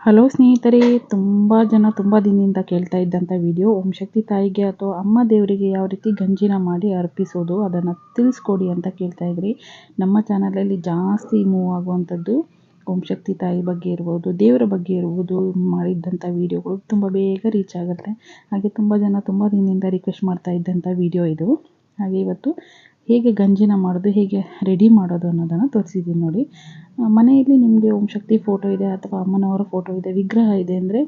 Hello ಸ್ನೇಹಿತರೆ, ತುಂಬ ಜನ ತುಂಬ ದಿನದಿಂದ ಕೇಳ್ತಾ ಇದ್ದಂಥ ವಿಡಿಯೋ ಓಂ ಶಕ್ತಿ ತಾಯಿಗೆ ಅಥವಾ ಅಮ್ಮ ದೇವರಿಗೆ ಯಾವ ರೀತಿ ಗಂಜಿನ ಮಾಡಿ ಅರ್ಪಿಸೋದು ಅದನ್ನು ತಿಳಿಸ್ಕೊಡಿ ಅಂತ ಕೇಳ್ತಾ ಇದ್ರಿ. ನಮ್ಮ ಚಾನಲಲ್ಲಿ ಜಾಸ್ತಿ ಮೂವ್ ಆಗುವಂಥದ್ದು ಓಂ ಶಕ್ತಿ ತಾಯಿ ಬಗ್ಗೆ ಇರ್ಬೋದು, ದೇವರ ಬಗ್ಗೆ ಇರ್ಬೋದು ಮಾಡಿದ್ದಂಥ ವೀಡಿಯೋಗಳು ತುಂಬ ಬೇಗ ರೀಚ್ ಆಗುತ್ತೆ. ಹಾಗೆ ತುಂಬ ಜನ ತುಂಬ ದಿನದಿಂದ ರಿಕ್ವೆಸ್ಟ್ ಮಾಡ್ತಾ ಇದ್ದಂಥ ವಿಡಿಯೋ ಇದು. ಹಾಗೆ ಇವತ್ತು ಹೇಗೆ ಗಂಜಿನ ಮಾಡೋದು, ಹೇಗೆ ರೆಡಿ ಮಾಡೋದು ಅನ್ನೋದನ್ನು ತೋರಿಸಿದ್ದೀನಿ ನೋಡಿ. ಮನೆಯಲ್ಲಿ ನಿಮಗೆ ಓಂ ಶಕ್ತಿ ಫೋಟೋ ಇದೆ ಅಥವಾ ಅಮ್ಮನವರ ಫೋಟೋ ಇದೆ, ವಿಗ್ರಹ ಇದೆ ಅಂದರೆ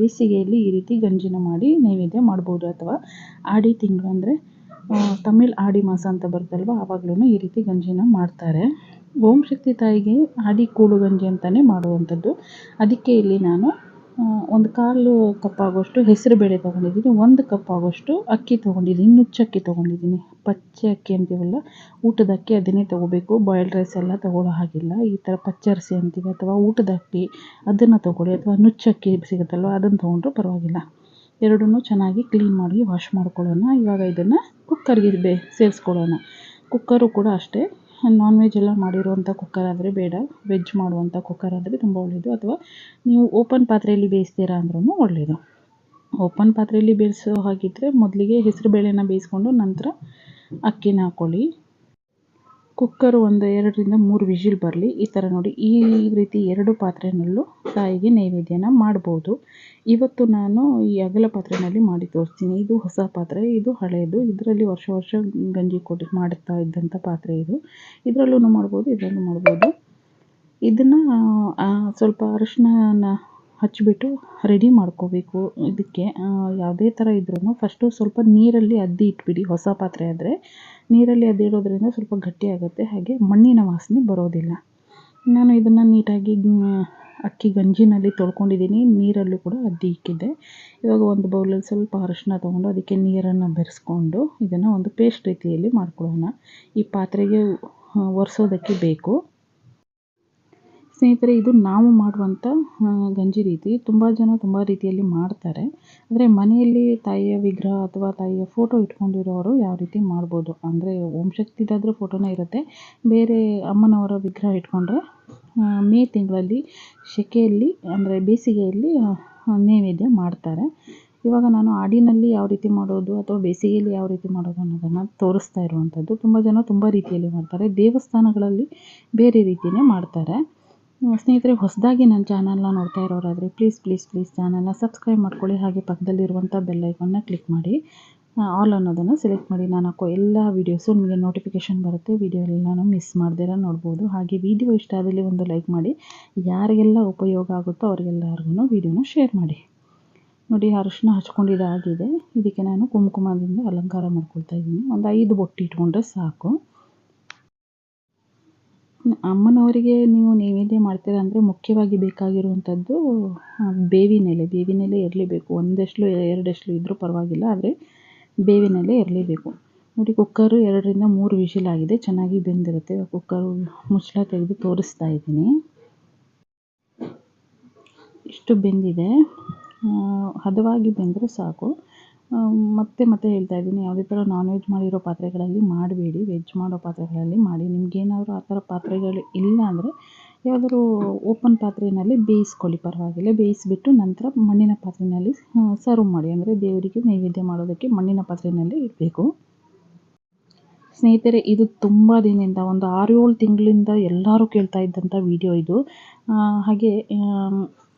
ಬೇಸಿಗೆಯಲ್ಲಿ ಈ ರೀತಿ ಗಂಜಿನ ಮಾಡಿ ನೈವೇದ್ಯ ಮಾಡ್ಬೋದು ಅಥವಾ ಆಡಿ ತಿಂಗಳು ಅಂದರೆ ತಮಿಳ್ ಆಡಿ ಮಾಸ ಅಂತ ಬರ್ತಲ್ವ ಆವಾಗಲೂ ಈ ರೀತಿ ಗಂಜಿನ ಮಾಡ್ತಾರೆ. ಓಂ ಶಕ್ತಿ ತಾಯಿಗೆ ಆಡಿ ಕೂಳು ಗಂಜಿ ಅಂತಲೇ ಮಾಡುವಂಥದ್ದು. ಅದಕ್ಕೆ ಇಲ್ಲಿ ನಾನು ಒಂದು ಕಾಲು ಕಪ್ ಆಗೋಷ್ಟು ಬೇಳೆ ತೊಗೊಂಡಿದ್ದೀನಿ, ಒಂದು ಕಪ್ ಆಗೋಷ್ಟು ಅಕ್ಕಿ ತೊಗೊಂಡಿದ್ದೀನಿ ನುಚ್ಚಕ್ಕಿ ತೊಗೊಂಡಿದ್ದೀನಿ. ಪಚ್ಚೆ ಅಕ್ಕಿ ಅಂತೀವಲ್ಲ, ಊಟದ ಅಕ್ಕಿ ಅದನ್ನೇ ತೊಗೋಬೇಕು. ಬಾಯ್ಲ್ಡ್ ರೈಸ್ ಎಲ್ಲ ತೊಗೊಳ್ಳೋ ಹಾಗಿಲ್ಲ. ಈ ಥರ ಪಚ್ಚರಿಸಿ ಅಂತೀವಿ ಅಥವಾ ಊಟದ ಅಕ್ಕಿ ಅದನ್ನು ತೊಗೊಳ್ಳಿ ಅಥವಾ ನುಚ್ಚಕ್ಕಿ ಸಿಗುತ್ತಲ್ವ, ಅದನ್ನು ತೊಗೊಂಡ್ರೂ ಪರವಾಗಿಲ್ಲ. ಎರಡನ್ನೂ ಚೆನ್ನಾಗಿ ಕ್ಲೀನ್ ಮಾಡಿ ವಾಶ್ ಮಾಡ್ಕೊಳ್ಳೋಣ. ಇವಾಗ ಇದನ್ನು ಕುಕ್ಕರ್ಗೆ ಬೇ, ಸೇರಿಸ್ಕೊಳ್ಳೋಣ. ಕುಕ್ಕರು ಕೂಡ ಅಷ್ಟೇ. ನಾನ್ ವೆಜ್ ಎಲ್ಲ ಮಾಡಿರುವಂಥ ಕುಕ್ಕರ್ ಆದರೆ ಬೇಡ. ವೆಜ್ ಮಾಡುವಂಥ ಕುಕ್ಕರ್ ಆದರೆ ತುಂಬ ಒಳ್ಳೆಯದು ಅಥವಾ ನೀವು ಓಪನ್ ಪಾತ್ರೆಯಲ್ಲಿ ಬೇಯಿಸ್ತೀರಾ ಅಂದ್ರೂ ಒಳ್ಳೆಯದು ಓಪನ್ ಪಾತ್ರೆಯಲ್ಲಿ ಬೇಯಿಸೋ ಹಾಗಿದ್ದರೆ ಮೊದಲಿಗೆ ಬೇಳೆನ ಬೇಯಿಸ್ಕೊಂಡು ನಂತರ ಅಕ್ಕಿನ ಹಾಕ್ಕೊಳ್ಳಿ ಕುಕ್ಕರು ಒಂದು, ಎರಡರಿಂದ ಮೂರು ವಿಷಿಲ್ ಬರಲಿ. ಈ ಥರ ನೋಡಿ, ಈ ರೀತಿ ಎರಡು ಪಾತ್ರೆಯಲ್ಲೂ ತಾಯಿಗೆ ನೈವೇದ್ಯನ ಮಾಡ್ಬೋದು. ಇವತ್ತು ನಾನು ಈ ಅಗಲ ಪಾತ್ರೆಯಲ್ಲಿ ಮಾಡಿ ತೋರಿಸ್ತೀನಿ. ಇದು ಹೊಸ ಪಾತ್ರೆ, ಇದು ಹಳೆಯದು ಇದರಲ್ಲಿ ವರ್ಷ ವರ್ಷ ಗಂಜಿ ಕೊಟ್ಟು ಮಾಡುತ್ತಾ ಇದ್ದಂಥ ಪಾತ್ರೆ ಇದು. ಇದರಲ್ಲೂ ಮಾಡ್ಬೋದು ಇದರಲ್ಲೂ ಮಾಡ್ಬೋದು. ಇದನ್ನು ಸ್ವಲ್ಪ ಅರಶಿನ ಹಚ್ಚಿಬಿಟ್ಟು ರೆಡಿ ಮಾಡ್ಕೋಬೇಕು. ಇದಕ್ಕೆ ಯಾವುದೇ ಥರ ಇದ್ರೂ ಫಸ್ಟು ಸ್ವಲ್ಪ ನೀರಲ್ಲಿ ಅದ್ದಿ ಇಟ್ಬಿಡಿ, ಹೊಸ ಪಾತ್ರೆ ಆದರೆ. ನೀರಲ್ಲಿ ಅದ್ದಿಡೋದ್ರಿಂದ ಸ್ವಲ್ಪ ಗಟ್ಟಿಯಾಗುತ್ತೆ ಹಾಗೆ ಮಣ್ಣಿನ ವಾಸನೆ ಬರೋದಿಲ್ಲ. ನಾನು ಇದನ್ನು ನೀಟಾಗಿ ಅಕ್ಕಿ ಗಂಜಿನಲ್ಲಿ ತೊಳ್ಕೊಂಡಿದ್ದೀನಿ. ನೀರಲ್ಲೂ ಕೂಡ ಅದ್ದಿ ಇಕ್ಕಿದ್ದೆ. ಇವಾಗ ಒಂದು ಬೌಲಲ್ಲಿ ಸ್ವಲ್ಪ ಅರಶಿನ ತೊಗೊಂಡು ಅದಕ್ಕೆ ನೀರನ್ನು ಬೆರೆಸ್ಕೊಂಡು ಇದನ್ನು ಒಂದು ಪೇಸ್ಟ್ ರೀತಿಯಲ್ಲಿ ಮಾಡ್ಕೊಳ್ಳೋಣ. ಈ ಪಾತ್ರೆಗೆ ಒರೆಸೋದಕ್ಕೆ ಬೇಕು. ಸ್ನೇಹಿತರೆ, ಇದು ನಾವು ಮಾಡುವಂಥ ಗಂಜಿ ರೀತಿ. ತುಂಬ ಜನ ತುಂಬ ರೀತಿಯಲ್ಲಿ ಮಾಡ್ತಾರೆ. ಅಂದರೆ ಮನೆಯಲ್ಲಿ ತಾಯಿಯ ವಿಗ್ರಹ ಅಥವಾ ತಾಯಿಯ ಫೋಟೋ ಇಟ್ಕೊಂಡಿರೋರು ಯಾವ ರೀತಿ ಮಾಡ್ಬೋದು? ಅಂದರೆ ಓಂ ಶಕ್ತಿದಾದರೂ ಫೋಟೋನೇ ಇರುತ್ತೆ. ಬೇರೆ ಅಮ್ಮನವರ ವಿಗ್ರಹ ಇಟ್ಕೊಂಡ್ರೆ ಮೇ ತಿಂಗಳಲ್ಲಿ ಸೆಕೆಯಲ್ಲಿ ಅಂದರೆ ಬೇಸಿಗೆಯಲ್ಲಿ ನೈವೇದ್ಯ ಮಾಡ್ತಾರೆ. ಇವಾಗ ನಾನು ಆಡಿನಲ್ಲಿ ಯಾವ ರೀತಿ ಮಾಡೋದು ಅಥವಾ ಬೇಸಿಗೆಯಲ್ಲಿ ಯಾವ ರೀತಿ ಮಾಡೋದು ಅನ್ನೋದನ್ನು ತೋರಿಸ್ತಾ ಇರುವಂಥದ್ದು ತುಂಬ ಜನ ತುಂಬ ರೀತಿಯಲ್ಲಿ ಮಾಡ್ತಾರೆ. ದೇವಸ್ಥಾನಗಳಲ್ಲಿ ಬೇರೆ ರೀತಿಯೇ ಮಾಡ್ತಾರೆ. ಸ್ನೇಹಿತರೆ, ಹೊಸದಾಗಿ ನನ್ನ ಚಾನಲ್ನ ನೋಡ್ತಾ ಇರೋರಾದರೆ ಪ್ಲೀಸ್ ಪ್ಲೀಸ್ ಪ್ಲೀಸ್ ಚಾನಲ್ನ ಸಬ್ಸ್ಕ್ರೈಬ್ ಮಾಡ್ಕೊಳ್ಳಿ. ಹಾಗೆ ಪಕ್ಕದಲ್ಲಿರುವಂಥ ಬೆಲ್ ಐಕನ್ನ ಕ್ಲಿಕ್ ಮಾಡಿ. ಆಲ್ ಅನ್ನೋದನ್ನು ಸೆಲೆಕ್ಟ್ ಮಾಡಿ. ನಾನು ಹಾಕೋ ಎಲ್ಲ ವೀಡಿಯೋಸು ನಿಮಗೆ ನೋಟಿಫಿಕೇಷನ್ ಬರುತ್ತೆ. ವೀಡಿಯೋ ಎಲ್ಲನೂ ಮಿಸ್ ಮಾಡ್ದಿರ ನೋಡ್ಬೋದು. ಹಾಗೆ ವೀಡಿಯೋ ಇಷ್ಟ ಆದಲ್ಲಿ ಒಂದು ಲೈಕ್ ಮಾಡಿ. ಯಾರಿಗೆಲ್ಲ ಉಪಯೋಗ ಆಗುತ್ತೋ ಅವರಿಗೆಲ್ಲರಿಗೂ ವೀಡಿಯೋನ ಶೇರ್ ಮಾಡಿ. ನೋಡಿ, ಅರಿಶಿನ ಹಚ್ಕೊಂಡಿದ್ದಾಗಿದೆ ಇದಕ್ಕೆ ನಾನು ಕುಂಕುಮದಿಂದ ಅಲಂಕಾರ ಮಾಡ್ಕೊಳ್ತಾ ಇದ್ದೀನಿ. ಒಂದು ಐದು ಬೊಟ್ಟಿ ಇಟ್ಕೊಂಡ್ರೆ ಸಾಕು. ಅಮ್ಮನವರಿಗೆ ನೀವು ನೈವೇದ್ಯ ಮಾಡ್ತೀರ ಅಂದರೆ ಮುಖ್ಯವಾಗಿ ಬೇಕಾಗಿರುವಂಥದ್ದು ಬೇವಿನೆಲೆ ಬೇವಿನೆಲೆ ಇರಲೇಬೇಕು ಒಂದಷ್ಟು ಎರಡಷ್ಟು ಇದ್ದರೂ ಪರವಾಗಿಲ್ಲ, ಆದರೆ ಬೇವಿನೆಲೆ ಇರಲೇಬೇಕು ನೋಡಿ, ಕುಕ್ಕರು ಎರಡರಿಂದ ಮೂರು ಆಗಿದೆ. ಚೆನ್ನಾಗಿ ಬೆಂದಿರುತ್ತೆ. ಕುಕ್ಕರು ಮುಚ್ಚಳ ತೆಗೆದು ತೋರಿಸ್ತಾ ಇದ್ದೀನಿ. ಇಷ್ಟು ಬೆಂದಿದೆ. ಹದವಾಗಿ ಬೆಂದರೆ ಸಾಕು. ಮತ್ತೆ ಮತ್ತೆ ಹೇಳ್ತಾ ಇದ್ದೀನಿ. ಯಾವುದೇ ಥರ ನಾನ್ ವೆಜ್ ಮಾಡಿರೋ ಪಾತ್ರೆಗಳಲ್ಲಿ ಮಾಡಬೇಡಿ. ವೆಜ್ ಮಾಡೋ ಪಾತ್ರೆಗಳಲ್ಲಿ ಮಾಡಿ. ನಿಮಗೇನಾದ್ರು ಆ ಥರ ಪಾತ್ರೆಗಳು ಇಲ್ಲ ಅಂದರೆ ಯಾವುದಾದ್ರು ಓಪನ್ ಪಾತ್ರೆಯಲ್ಲಿ ಬೇಯಿಸ್ಕೊಳ್ಳಿ. ಪರವಾಗಿಲ್ಲ. ಬೇಯಿಸಿಬಿಟ್ಟು ನಂತರ ಮಣ್ಣಿನ ಪಾತ್ರೆಯಲ್ಲಿ ಸರ್ವ್ ಮಾಡಿ. ಅಂದರೆ ದೇವರಿಗೆ ನೈವೇದ್ಯ ಮಾಡೋದಕ್ಕೆ ಮಣ್ಣಿನ ಪಾತ್ರೆಯಲ್ಲಿ ಇಡಬೇಕು. ಸ್ನೇಹಿತರೆ, ಇದು ತುಂಬ ದಿನದಿಂದ, ಒಂದು ಆರು ಏಳು ತಿಂಗಳಿಂದ ಎಲ್ಲರೂ ಕೇಳ್ತಾ ಇದ್ದಂಥ ವಿಡಿಯೋ ಇದು. ಹಾಗೆ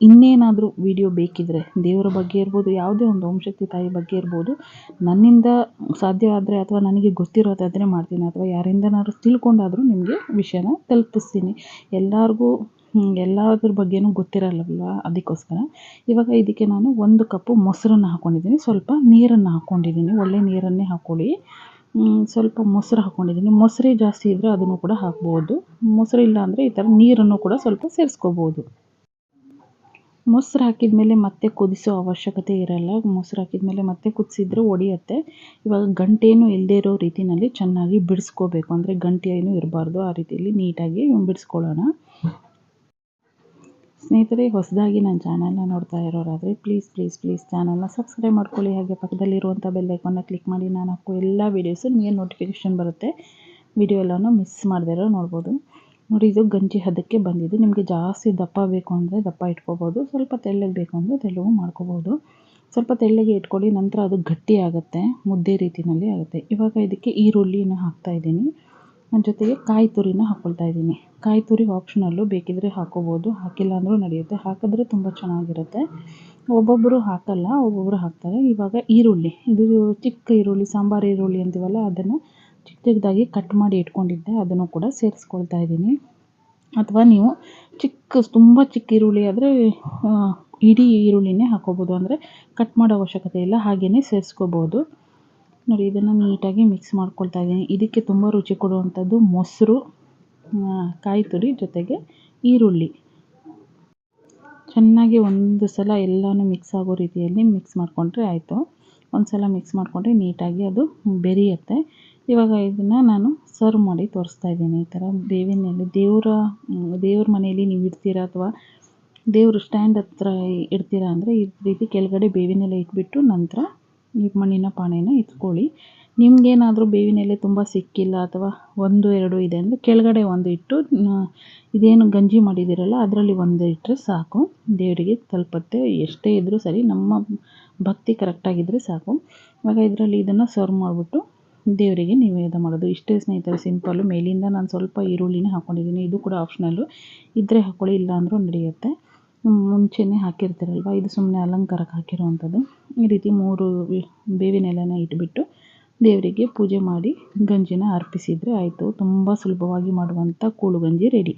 ಇನ್ನೇನಾದರೂ ವಿಡಿಯೋ ಬೇಕಿದ್ದರೆ ದೇವರ ಬಗ್ಗೆ ಇರ್ಬೋದು, ಯಾವುದೇ ಒಂದು ಓಂಶಕ್ತಿ ತಾಯಿ ಬಗ್ಗೆ ಇರ್ಬೋದು, ನನ್ನಿಂದ ಸಾಧ್ಯ ಆದರೆ ಅಥವಾ ನನಗೆ ಗೊತ್ತಿರೋದಾದರೆ ಮಾಡ್ತೀನಿ, ಅಥವಾ ಯಾರಿಂದನಾದ್ರೂ ತಿಳ್ಕೊಂಡಾದರೂ ನಿಮಗೆ ವಿಷಯನ ತಲುಪಿಸ್ತೀನಿ. ಎಲ್ಲರಿಗೂ ಎಲ್ಲದ್ರ ಬಗ್ಗೆನೂ ಗೊತ್ತಿರಲ್ಲವಲ್ಲ ಅದಕ್ಕೋಸ್ಕರ. ಇವಾಗ ಇದಕ್ಕೆ ನಾನು ಒಂದು ಕಪ್ಪು ಮೊಸರನ್ನು ಹಾಕ್ಕೊಂಡಿದ್ದೀನಿ ಸ್ವಲ್ಪ ನೀರನ್ನು ಹಾಕ್ಕೊಂಡಿದ್ದೀನಿ ಒಳ್ಳೆ ನೀರನ್ನೇ ಹಾಕ್ಕೊಳ್ಳಿ ಸ್ವಲ್ಪ ಮೊಸರು ಹಾಕ್ಕೊಂಡಿದ್ದೀನಿ ಮೊಸರೇ ಜಾಸ್ತಿ ಇದ್ದರೆ ಅದನ್ನು ಕೂಡ ಹಾಕ್ಬೋದು. ಮೊಸರು ಇಲ್ಲ ಅಂದರೆ ಈ ಥರ ನೀರನ್ನು ಕೂಡ ಸ್ವಲ್ಪ ಸೇರಿಸ್ಕೋಬೋದು. ಮೊಸರು ಹಾಕಿದ ಮೇಲೆ ಮತ್ತೆ ಕುದಿಸೋ ಅವಶ್ಯಕತೆ ಇರಲ್ಲ. ಮೊಸರು ಹಾಕಿದ ಮೇಲೆ ಮತ್ತೆ ಕುದಿಸಿದ್ರೆ ಒಡೆಯುತ್ತೆ. ಇವಾಗ ಗಂಟೇನು ಇಲ್ಲದೇ ಇರೋ ರೀತಿಯಲ್ಲಿ ಚೆನ್ನಾಗಿ ಬಿಡಿಸ್ಕೋಬೇಕು. ಅಂದರೆ ಗಂಟೆ ಏನು ಇರಬಾರ್ದು. ಆ ರೀತಿಯಲ್ಲಿ ನೀಟಾಗಿ ಬಿಡಿಸ್ಕೊಳ್ಳೋಣ. ಸ್ನೇಹಿತರೆ, ಹೊಸದಾಗಿ ನನ್ನ ಚಾನಲ್ನ ನೋಡ್ತಾ ಇರೋರಾದರೆ ಪ್ಲೀಸ್ ಪ್ಲೀಸ್ ಪ್ಲೀಸ್ ಚಾನಲ್ನ ಸಬ್ಸ್ಕ್ರೈಬ್ ಮಾಡ್ಕೊಳ್ಳಿ. ಹಾಗೆ ಪಕ್ಕದಲ್ಲಿರುವಂಥ ಬೆಲ್ಲೈಕನ್ನ ಕ್ಲಿಕ್ ಮಾಡಿ, ನಾನು ಹಾಕೋ ಎಲ್ಲ ವೀಡಿಯೋಸು ನಿಮಗೆ ನೋಟಿಫಿಕೇಷನ್ ಬರುತ್ತೆ ವಿಡಿಯೋ ಎಲ್ಲನೂ ಮಿಸ್ ಇರೋ ನೋಡ್ಬೋದು. ನೋಡಿ, ಇದು ಗಂಜಿ ಹದಕ್ಕೆ ಬಂದಿದ್ದು. ನಿಮಗೆ ಜಾಸ್ತಿ ದಪ್ಪ ಬೇಕು ಅಂದರೆ ದಪ್ಪ ಇಟ್ಕೋಬೋದು. ಸ್ವಲ್ಪ ತೆಳ್ಳಗೆ ಬೇಕು ಅಂದರೆ ತೆಳ್ಳಗೂ ಮಾಡ್ಕೋಬೋದು. ಸ್ವಲ್ಪ ತೆಳ್ಳಗೆ ಇಟ್ಕೊಳ್ಳಿ, ನಂತರ ಅದು ಗಟ್ಟಿ ಆಗುತ್ತೆ, ಮುದ್ದೆ ರೀತಿಯಲ್ಲಿ ಆಗುತ್ತೆ. ಇವಾಗ ಇದಕ್ಕೆ ಈರುಳ್ಳಿನ ಹಾಕ್ತಾ ಇದ್ದೀನಿ. ಜೊತೆಗೆ ಕಾಯಿ ತುರಿನ ಹಾಕ್ಕೊಳ್ತಾ ಇದ್ದೀನಿ. ಕಾಯಿ ತುರಿ ಆಪ್ಷನಲ್ಲು ಬೇಕಿದ್ದರೆ ಹಾಕ್ಕೋಬೋದು ಹಾಕಿಲ್ಲ ಅಂದರೂ ನಡೆಯುತ್ತೆ. ಹಾಕಿದ್ರೆ ತುಂಬ ಚೆನ್ನಾಗಿರುತ್ತೆ. ಒಬ್ಬೊಬ್ಬರು ಹಾಕಲ್ಲ ಒಬ್ಬೊಬ್ಬರು ಹಾಕ್ತಾರೆ. ಇವಾಗ ಈರುಳ್ಳಿ, ಇದು ಚಿಕ್ಕ ಈರುಳ್ಳಿ, ಸಾಂಬಾರು ಈರುಳ್ಳಿ ಅಂತೀವಲ್ಲ, ಅದನ್ನು ಚಿಕ್ಕ ಚಿಕ್ಕದಾಗಿ ಕಟ್ ಮಾಡಿ ಇಟ್ಕೊಂಡಿದ್ದೆ. ಅದನ್ನು ಕೂಡ ಸೇರಿಸ್ಕೊಳ್ತಾ ಇದ್ದೀನಿ. ಅಥವಾ ನೀವು ಚಿಕ್ಕ, ತುಂಬ ಚಿಕ್ಕ ಈರುಳ್ಳಿ ಆದರೆ ಇಡೀ ಈರುಳ್ಳಿನೇ ಹಾಕ್ಕೋಬೋದು ಅಂದರೆ ಕಟ್ ಮಾಡೋ ಅವಶ್ಯಕತೆ ಇಲ್ಲ. ಹಾಗೆಯೇ ಸೇರಿಸ್ಕೋಬೋದು. ನೋಡಿ, ಇದನ್ನು ನೀಟಾಗಿ ಮಿಕ್ಸ್ ಮಾಡ್ಕೊಳ್ತಾ ಇದ್ದೀನಿ. ಇದಕ್ಕೆ ತುಂಬ ರುಚಿ ಕೊಡುವಂಥದ್ದು ಮೊಸರು ಕಾಯಿ ತುರಿ ಜೊತೆಗೆ ಈರುಳ್ಳಿ. ಚೆನ್ನಾಗಿ ಒಂದು ಸಲ ಎಲ್ಲನೂ ಮಿಕ್ಸ್ ಆಗೋ ರೀತಿಯಲ್ಲಿ ಮಿಕ್ಸ್ ಮಾಡಿಕೊಂಡ್ರೆ ಆಯಿತು. ಒಂದು ಸಲ ಮಿಕ್ಸ್ ಮಾಡಿಕೊಂಡ್ರೆ ನೀಟಾಗಿ ಅದು ಬೆರೆಯುತ್ತೆ. ಇವಾಗ ಇದನ್ನು ನಾನು ಸರ್ವ್ ಮಾಡಿ ತೋರಿಸ್ತಾ ಇದ್ದೀನಿ. ಈ ಥರ ಬೇವಿನಲ್ಲಿ ದೇವರ, ದೇವ್ರ ಮನೆಯಲ್ಲಿ ನೀವು ಇಡ್ತೀರಾ ಅಥವಾ ದೇವ್ರ ಸ್ಟ್ಯಾಂಡ್ ಹತ್ರ ಇಡ್ತೀರಾ ಅಂದರೆ ಈ ರೀತಿ ಕೆಳಗಡೆ ಬೇವಿನೆಲ್ಲ ಇಟ್ಬಿಟ್ಟು ನಂತರ ಈ ಮಣ್ಣಿನ ಪಾನೇನ ಇಟ್ಕೊಳ್ಳಿ. ನಿಮಗೇನಾದರೂ ಬೇವಿನ ಎಲೆ ತುಂಬ ಸಿಕ್ಕಿಲ್ಲ ಅಥವಾ ಒಂದು, ಎರಡು ಇದೆ ಅಂದರೆ ಕೆಳಗಡೆ ಒಂದು ಇಟ್ಟು ಇದೇನು ಗಂಜಿ ಮಾಡಿದ್ದೀರಲ್ಲ ಅದರಲ್ಲಿ ಒಂದು ಇಟ್ಟರೆ ಸಾಕು. ದೇವರಿಗೆ ತಲುಪತ್ತೆ. ಎಷ್ಟೇ ಇದ್ದರೂ ಸರಿ, ನಮ್ಮ ಭಕ್ತಿ ಕರೆಕ್ಟಾಗಿದ್ದರೆ ಸಾಕು. ಇವಾಗ ಇದರಲ್ಲಿ ಇದನ್ನು ಸರ್ವ್ ಮಾಡಿಬಿಟ್ಟು ದೇವರಿಗೆ ನಿವೇದ ಮಾಡೋದು. ಇಷ್ಟೇ ಸ್ನೇಹಿತರೆ ಸಿಂಪಲ್ಲು ಮೇಲಿಂದ ನಾನು ಸ್ವಲ್ಪ ಈರುಳ್ಳಿನೇ ಹಾಕ್ಕೊಂಡಿದ್ದೀನಿ ಇದು ಕೂಡ ಆಪ್ಷನಲ್ಲು ಇದ್ದರೆ ಹಾಕ್ಕೊಳ್ಳಿ ಇಲ್ಲ ಅಂದರೂ ನಡೆಯುತ್ತೆ. ಮುಂಚೆನೇ ಹಾಕಿರ್ತೀರಲ್ವ? ಇದು ಸುಮ್ಮನೆ ಅಲಂಕಾರಕ್ಕೆ ಹಾಕಿರುವಂಥದ್ದು. ಈ ರೀತಿ ಮೂರು ಬೇವಿನ ಎಲೆನ ಇಟ್ಬಿಟ್ಟು ದೇವರಿಗೆ ಪೂಜೆ ಮಾಡಿ ಗಂಜಿನ ಅರ್ಪಿಸಿದರೆ ಆಯಿತು. ತುಂಬ ಸುಲಭವಾಗಿ ಮಾಡುವಂಥ ಕೂಳು ಗಂಜಿ ರೆಡಿ.